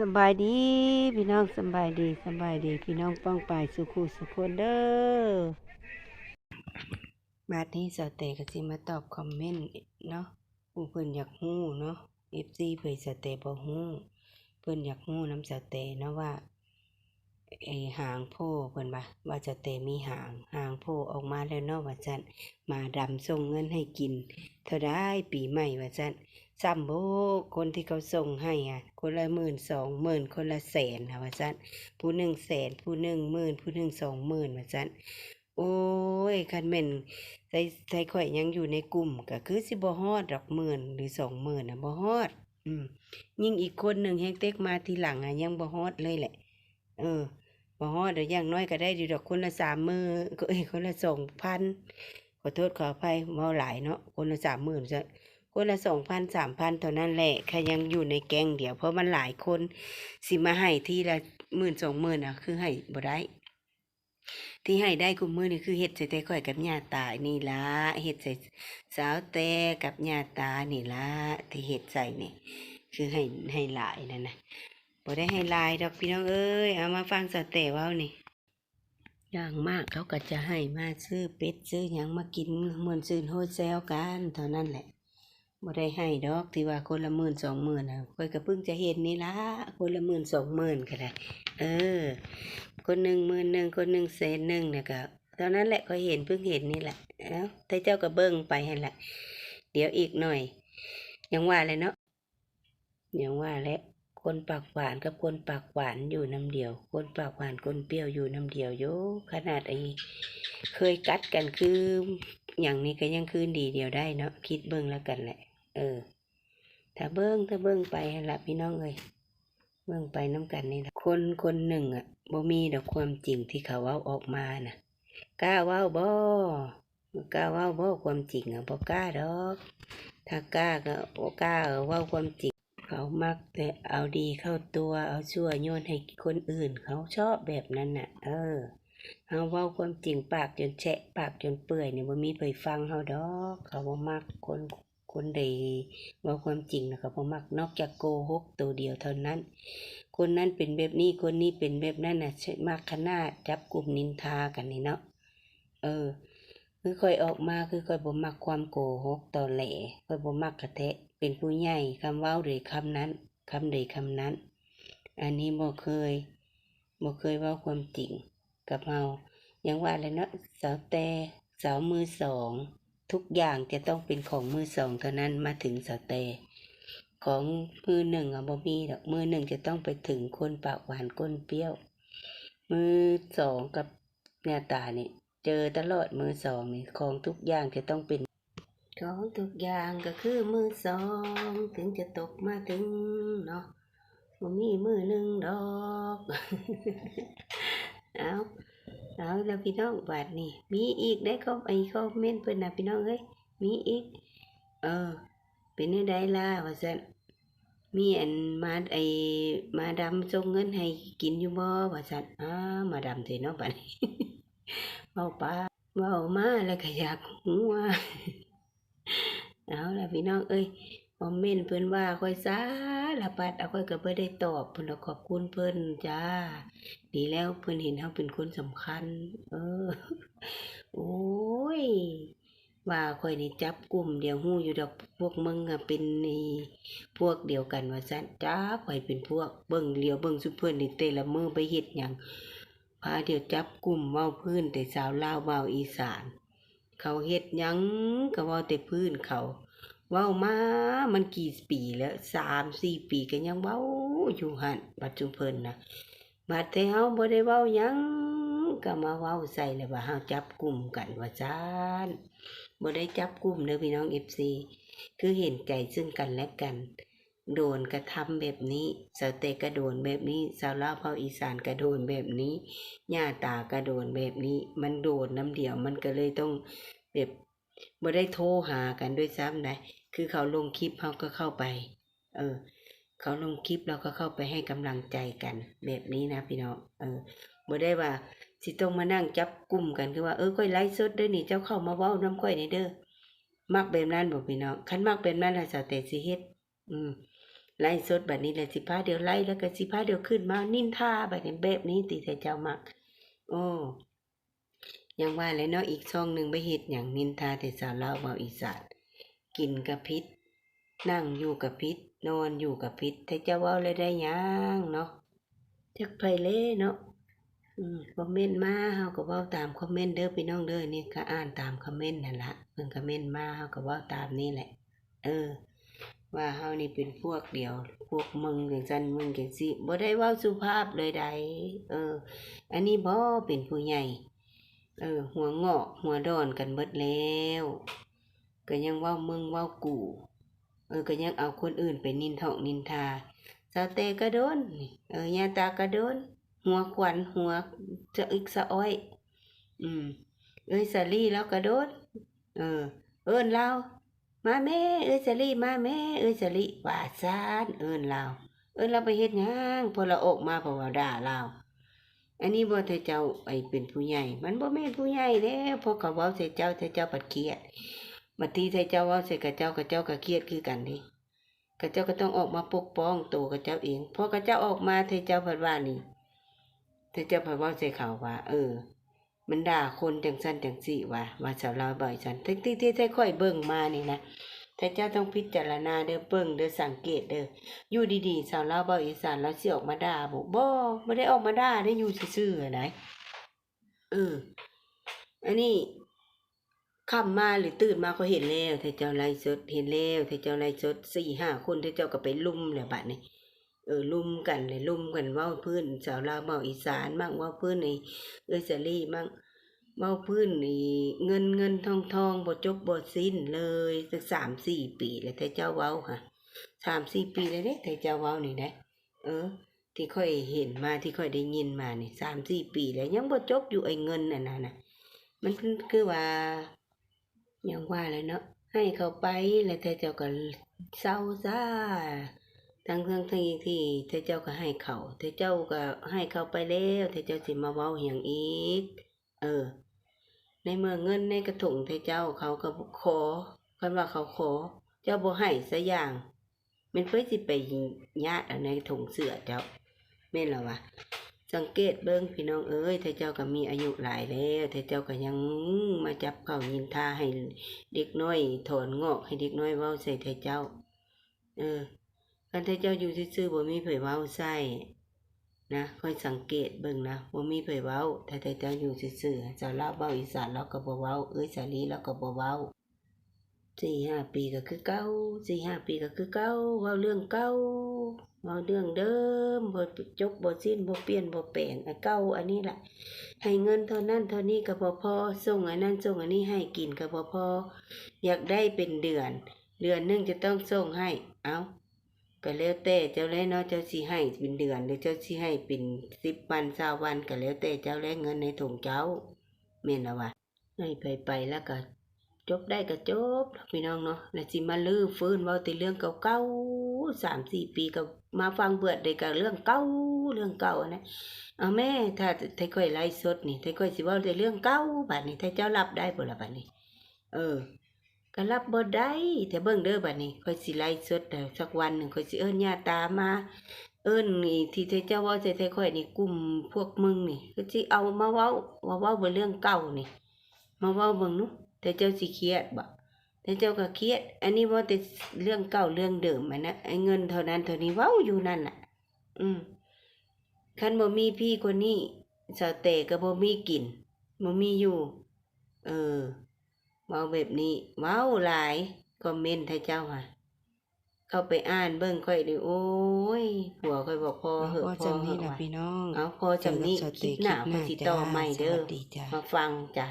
สบายดีพี่น้องสบายดีสบายดีพี่น้องป้องปายสุขุสุขคนเด้อมาที่สเตก็สิมาตอบคอมเมนต์เนาะผู้เพิ่นอยากฮู้เนาะเอฟซีเผยสาวเตบ่ฮู้เพิ่นอยากฮู้น้ำสเตเนาะว่า ไอหางโพเพิ่นว่าว่าสาวเตมีหางหางโพออกมาแล้วเนาะว่าซั่นมาดำส่งเงินให้กิน เท่าได้ปีใหม่ว่าซั่นซ้ำโบคนที่เขาส่งให้อะ คนละหมื่นสองหมื่นคนละแสนค่ะว่าจันผู้หนึ่งแสนผู้หนึ่งหมื่นผู้หนึ่งสองหมื่นว่าจันโอ้ยคันแม่นใส่ใส่ข่อยยังอยู่ในกลุ่มก็คือสิบ่ฮอดดอกหมื่นหรือสองหมื่นอะบ่ฮอด อืมยิ่งอีกคนหนึ่งแฮงเต็กมาทีหลังอะยังบ่ฮอดเลยแหละ เออ บ่ฮอดเดี๋ยวอย่างน้อยก็ได้อยู่ดอกคนละสามมือก็เอ้ยคนละสองพันขอโทษขออภัยเมาหลายเนาะคนละสามหมื่นจะคนละสองพันสามพันเท่านั้นแหละค่ะยังอยู่ในแกงเดี๋ยวเพราะมันหลายคนสิมาให้ทีละหมื่นสองหมื่นอะคือให้บ่ได้ที่ให้ได้กุมมือนี่คือเฮ็ดใส่แต่ข่อยกับญาตานี่ละเฮ็ดใส่สาวแต่กับญาตานี่ละที่เฮ็ดใส่นี่คือให้ให้หลายนั่นนะ บ่ได้ให้ลายดอกพี่น้องเอ้ย เอามาฟังสาวแต่เว้านี่อย่างมากเขาก็จะให้มาซื้อเป็ดซื้อหยังมากินเหมือนซื้อโฮเซลกันเท่านั้นแหละบ่ได้ให้ดอกที่ว่าคนละหมื่นสองหมื่นอะค่อยก็เพิ่งจะเห็นนี่ละคนละหมื่นสองหมื่นก็ได้เออ คนหนึ่งหมื่นหนึ่งคนหนึ่งแสนหนึ่งเนี่ยก็ตอนนั้นแหละก็เห็นเพิ่งเห็นนี่แหละเอ้าแต่เจ้าก็เบิ่งไปให้ละเดี๋ยวอีกหน่อย ยังว่าเลยเนาะยังว่าแหละ คนปากหวานกับคนปากหวานอยู่น้ำเดียว คนปากหวานคนเปรี้ยวอยู่น้ำเดียวโยขนาดไอ้เคยกัดกันคืออย่างนี้ก็ยังคืนดีเดียวได้เนาะคิดเบิ่งแล้วกันแหละ เออ ถ้าเบิ้งถ้าเบิ้งไปละพี่น้องเอ้ยเบิ้งไปน้ำกันนี่ละคนคนหนึ่งอะบ่มีดอกความจริงที่เขาเว้าออกมาน่ะกล้าเว้าบ่กล้าเว้าบ่ความจริงอะบ่กล้าดอก ถ้ากล้าก็บ่กล้าเว้าความจริง เขามักแต่เอาดีเข้าตัวเอาชั่วโยนให้คนอื่น เขาชอบแบบนั้นน่ะ เออเฮาเว้าความจริงปากจนแฉะปากจนเปื่อยเนี่ยบ่มีไปฟังเฮาดอกเขาบ่มักคนคนใดเว้าความจริงนะเขาบ่มักนอกจากโกหกตัวเดียวเท่านั้น คนนั้นเป็นแบบนี้คนนี้เป็นแบบนั้นน่ะใช่มากขนาดจับกลุ่มนินทากันนี่เนาะเออ คือค่อยออกมาคือค่อยบ่มักความโกหกตอแหลค่อยบ่มักกระแทะ เป็นผู้ใหญ่คำว้าหรือคำนั้นคำใดคำนั้น อันนี้บ่เคยบ่เคยว้าความจริงกับเราอย่างว่าเลยเนาะสาวแต่สาวมือสอง ทุกอย่างจะต้องเป็นของมือสองเท่านั้นมาถึงสาวแต่ของมือหนึ่งอะบ่มีดอกมือหนึ่งจะต้องไปถึงคนปากหวานก้นเปรี้ยว มือสองกับหน้าตานี่ เจอตลอดมือสองนี่ของทุกอย่างจะต้องเป็น ของทุกอย่างก็คือมือสองถึงจะตกมาถึงเนาะบ่มีมือหนึ่งดอกเอาเอาแล้วพี่น้องบาดนี่มีอีกได้เขาไอ้คอมเมนต์เพิ่อนน่ะพี่น้องเอ้ยมีอีก เออ เป็นจังได้ล่ะว่าซั่นมีอันมาไอมาดำส่งเงินให้กินอยู่บ่ว่าซั่นอ้ามาดำสิเนาะบัดนี้ เว้าป้าเว้ามาแล้วก็อยากหัวเอาละพี่น้องเอ้ยคอมเมนต์เพิ่นว่าค่อยสารพัดเอาค่อยก็บ่ได้ตอบเพิ่นขอบคุณเพิ่นจ้า ดีแล้วเพิ่นเห็นเฮาเป็นคนสำคัญ เออ โอ้ย ว่าค่อยนี่จับกลุ่มเดี๋ยวฮู้อยู่ดอกพวกมึงอะเป็นนี่พวกเดียวกันว่าซั่นจ้าข่อยเป็นพวกเบิ่งเหลียวเบิ่งซุเพิ่นนี่แต่ละมือไปเฮ็ดหยัง พาเดี๋ยวจับกลุ่มเว้าพื้นแต่สาวลาวเว้าอีสาน เขาเฮ็ดหยังก็เว้าแต่พื้นเขาเว้ามา มันกี่ปีแล้วสามสี่ปีก็ยังเว้าอยู่หันบัดจุเพิ่นนะบัดแต่เฮาบ่ได้เว้าหยังก็มาเว้าใส่แล้วว่าเฮาจับกลุ่มกันว่าซานบ่ได้จับกลุ่มเด้อพี่น้อง FC คือเห็นใจซึ่งกันและกัน โดนกระทำแบบนี้สาวเตก็โดนแบบนี้สาวลาวเผาอีสานก็โดนแบบนี้ย่าตาก็โดนแบบนี้ มันโดนน้ำเดียวมันก็เลยต้องแบบบ่ได้โทรหากันด้วยซ้ำนะคือเขาลงคลิปเฮาก็เข้าไป เออ เขาลงคลิปเราก็เข้าไปให้กำลังใจกัน แบบนี้นะพี่น้องเออบ่ได้ว่าสิต้องมานั่งจับกลุ่มกันคือว่าเออค่อยไลฟ์สดเด้อนี่เจ้าเข้ามาเว้าน้ำค่อยนี่เด้อมักแบบนั้นบ่พี่น้องคันมักแบบนั้นล่ะสาวแต่สิเฮ็ด อืมไล่สดแบัดนี้แหละสิพาเดียวไล่แล้วก็สิพาเดียวขึ้นมานินทาบัดนี้แบบนี้ติแต่เจ้ามัก โอ้ยังว่าแล้วเนาะอีกช่องหนึ่งไปเฮ็ดหยังนินทาแต่สาวเลาเว้าอีสานกินกับพิษ นั่งอยู่กับพิษ นอนอยู่กับพิษแต่เจ้าว้าเลยได้ยังเนาะจักไผเล่เนาะอคอมเมนต์มาเฮาก็เว้าตามคอมเมนต์เด้อพี่น้องเด้อนี่ก็อ่านตามคอมเมนต์นั่นละเพิ่นคอมเมนต์มาเฮาก็เว้าตามนี่แหละ เออ ว่าเฮานี่เป็นพวกเดียว พวกมึงจังซั่นมึงจังซี่บ่ได้เว้าสุภาพเลยใดเออ อันนี้บ่เป็นผู้ใหญ่ เออ หัวงอกหัวดอนกันเบิดแล้ว ก็ยังเว้ามึงเว้ากูเออ ก็ยังเอาคนอื่นไปนินทองนินทาสาวเตก็โดน เออยาตาก็โดน หัวขวัญหัวจะอีกสะอ้อย อืม เอ้ยสาลี่แล้วก็โดน เออ เอิ้นเรา มาแม่เอ้ยสลีมาแม่เอ้ยสลีว่าซานเอินเราเอินเราไปเฮ็ดหยังพอเราออกมาพราะว่าด่าเราอันนี้บ่เธอเจ้าไอเป็นผู้ใหญ่ มันบ่แม่นผู้ใหญ่แล้พอเขาเว้าใส่เจ้าเธอเจ้าปัดเครียดบัดทีเธอเจ้าเว้าใส่กับเจ้ากับเจ้าก็เครียดคือกันเดิกับเจ้าก็ต้องออกมาปกป้องตัวกับเจ้าเองพอกับเจ้าออกมาเธอเจ้าพิ่นว่านี่เธอเจ้าพิ่นเว้าใส่เขาว่า เออ มันด่าคนจังซั่นจังซี่ว่าว่าสาวลาบ่อยซั่นทั้งที่ที่เธอค่อยเบิ่งมานี่นะแต่เจ้าต้องพิจารณาเด้อเบิ่งเด้อสังเกตเด้ออยู่ดีๆสาวลาบาอีสานแล้วสิออกมาด่าบ่บ่บ่ได้ออกมาด่าได้อยู่ซื่อๆนะเอออันนี้ค่ำมาหรือตื่นมาก็เห็นแล้วถ้าเจ้าไล่สดเห็นแล้วถ้าเจ้าไล่สดสี่ห้าคนถ้าเจ้าก็ไปลุ่มแล้วบัดนี้ เออลุมกันเลยลุมกันเว้าพื้นสาวลาวเว้าอีสานมั่งเว้าพื้นไอ้เอ้ยสลี่มั่งเว้าพื้นไอ้เงินเงินทองทองบ่จบบ่สิ้นเลยสักสามสี่ปีแล้วถ้าเจ้าเว้าค่ะสามสี่ปีแล้วเด้แต่เจ้าเว้านี่นะเออ ที่ค่อยเห็นมาที่ค่อยได้ยินมาเนี่ยสามสี่ปีแล้วยังบ่จบอยู่ไอ้เงินน่ะนะนะมันคือว่าอย่างว่าแหล้วเนาะให้เขาไปแล้วแต่เจ้าก็เศร้าซะ ทั้งทั้งที่ที่แต่เจ้าก็ให้เขาแต่เจ้าก็ให้เขาไปแล้วแต่เจ้าสิมาเว้าอย่างอีก เออ ในเมื่อเงินในกระถุงแต่เจ้าเขาก็ขอคันว่าเขาขอ เจ้าบ่ให้สัอย่างมันเพื่อสิไปญาติในถุงเสื้อเจ้าแม่นหรอวะสังเกตเบิ่งพี่น้องเอ้ยถ้าเจ้าก็มีอายุหลายแล้วถ้าเจ้าก็ยังมาจับเขายินทาให้เด็กน้อยถอนงอกให้เด็กน้อยเว้าใส่ถ้าเจ้า เออ คันถ้าเจ้าอยู่ซื่อๆบ่มีเผยเว้าใส่นะค่อยสังเกตเบิ่งนะบ่มีเผยเว้าถ้าแต่เจ้าอยู่ซื่อๆเจ้าลาเว้าอีสานเราก็บ่เว้าเอ้ยสาลีเราก็บ่เว้าสี่ห้าปีก็คือเก้าสี่ห้าปีก็คือเก้าเว้าเรื่องเก้าเว้าเรื่องเดิมบ่จบบ่สิ้นบ่เปลี่ยนบ่แปลงไอ้เก้าอันนี้แหละให้เงินเท่านั้นเท่านี้ก็บ่พอส่งอันนั้นส่งอันนี้ให้กินก็บ่พออยากได้เป็นเดือน เดือนนึงจะต้องส่งให้ เอา ก็แล้วแต่เจ้าแล้เนาะเจ้าสิให้เป็นเดือนหรือเจ้าสิให้เป็น10วัน20วันก็แล้วแต่เจ้าและเงินในถุงเจ้าแม่นล้วะให้ไปไปแล้วก็จบได้ก็จบพี่น้องเนาะแล้วสิมาลื้อฟื้นเว้าแต่เรื่องเก่าๆสามสี่ปีก็มาฟังเบิดได้ก็เรื่องเก่าเรื่องเก่านะเอาแม่ถ้าถ้าค่อยไลฟ์สดนี่ถ้าค่อยสิเว้าแต่เรื่องเก่าบัดนี้ถ้าเจ้ารับได้บ่ล่ะบัดนี้ เออ ก็รับบ่ได้แต่เบิ่งเด้อบัดนี้ค่อยสิไลฟ์สดแต่สักวันหนึ่งค่อยสิเอิ้นญาตามา เอิ้นนี่ที่เจ้าว้าใส่แต่ค่อยนี่กลุ่มพวกมึงนี่ก็สิเอามาเว้าว่าเว้าบ่เรื่องเก่านี่ มาเว้าเบิ่งนูแต่เจ้าสิเครียดบ่แต่เจ้าก็เครียด อันนี้ว่าแต่เรื่องเก่าเรื่องเดิมอะนะไอ้เงินเท่านั้นเท่านี้เว้าอยู่นั่นน่ะ อืมคันบ่มีพี่คนนี้สาวเตก็บ่มีกินบ่มีอยู่ เออ เว้าแบบนี้ เว้าหลายคอมเมนต์ให้เจ้าค่ะ เข้าไปอ่านเบิ่งค่อยดิโอ้ยผัวค่อยบอกพอเหอะพอพอจำเหนี่อะล่ะว่ะพี่น้อง เอาพอจำนี้เจอกับสคลิเต็ปหน้าคลิปหเพิ่นน้าสิจ้าต่อใหม่เด้อสวัสดีจ้ามาฟังจ้ะ